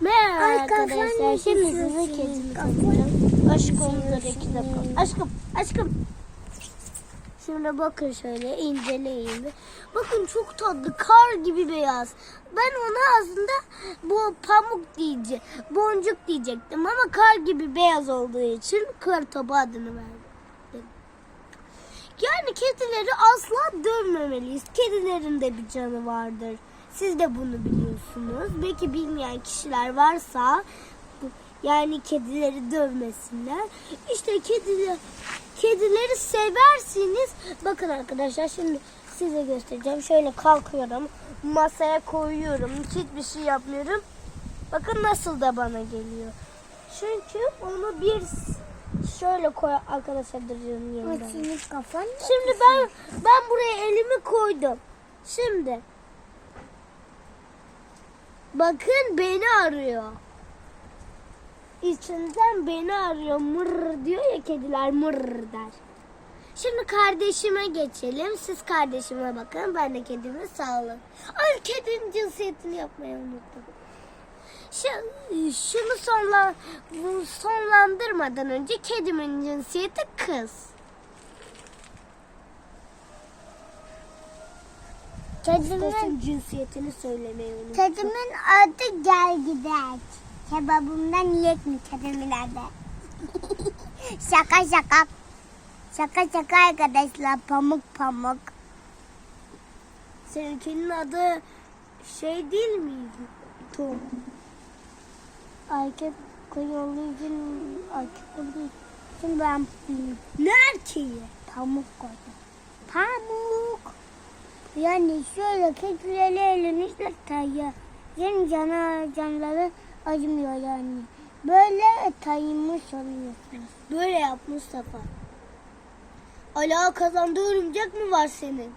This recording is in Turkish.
Merhaba arkadaşlar. Şimdi size kedimi tanıtacağım. Aşkımdır iki dakika. Aşkım, aşkım. Şimdi bakın şöyle inceleyin. Bakın çok tatlı kar gibi beyaz. Ben ona aslında bu pamuk diyecek, boncuk diyecektim ama kar gibi beyaz olduğu için kar topu adını verdim. Yani kedileri asla dövmemeliyiz. Kedilerin de bir canı vardır. Siz de bunu biliyorsunuz. Belki bilmeyen kişiler varsa yani kedileri dövmesinler. İşte kediler kedileri seversiniz. Bakın arkadaşlar şimdi size göstereceğim. Şöyle kalkıyorum. Masaya koyuyorum. Hiçbir şey yapmıyorum. Bakın nasıl da bana geliyor. Çünkü onu bir şöyle koy arkadaşlar duruyorum yanında. Kafan Şimdi ben ben buraya elimi koydum. Şimdi bakın beni arıyor. İçinden beni arıyor. Mır diyor ya kediler mır der. Şimdi kardeşime geçelim. Siz kardeşime bakın. Ben de kedimi sağlam. Ay kedinin cinsiyetini yapmayı unuttum. Şu, şunu sonla, sonlandırmadan önce kedimin cinsiyeti kız. Kedimin, cinsiyetini söylemeyi unuttum. kedimin adı gel gider. Kebabımdan yiyek mi kedimin adı? şaka şaka. Şaka şaka arkadaşlar pamuk pamuk. Seninkinin adı şey değil miydi? Tom. Erkek koyu olduğu için erkek olduğu için ben Ne erkeği? pamuk koydum. Pamuk. Yani şöyle kedileri elinizle tayıyor. Yani cana, canları acımıyor yani. Böyle taymış oluyorsunuz. Böyle yap Mustafa. Ala kazandı örümcek mi var senin?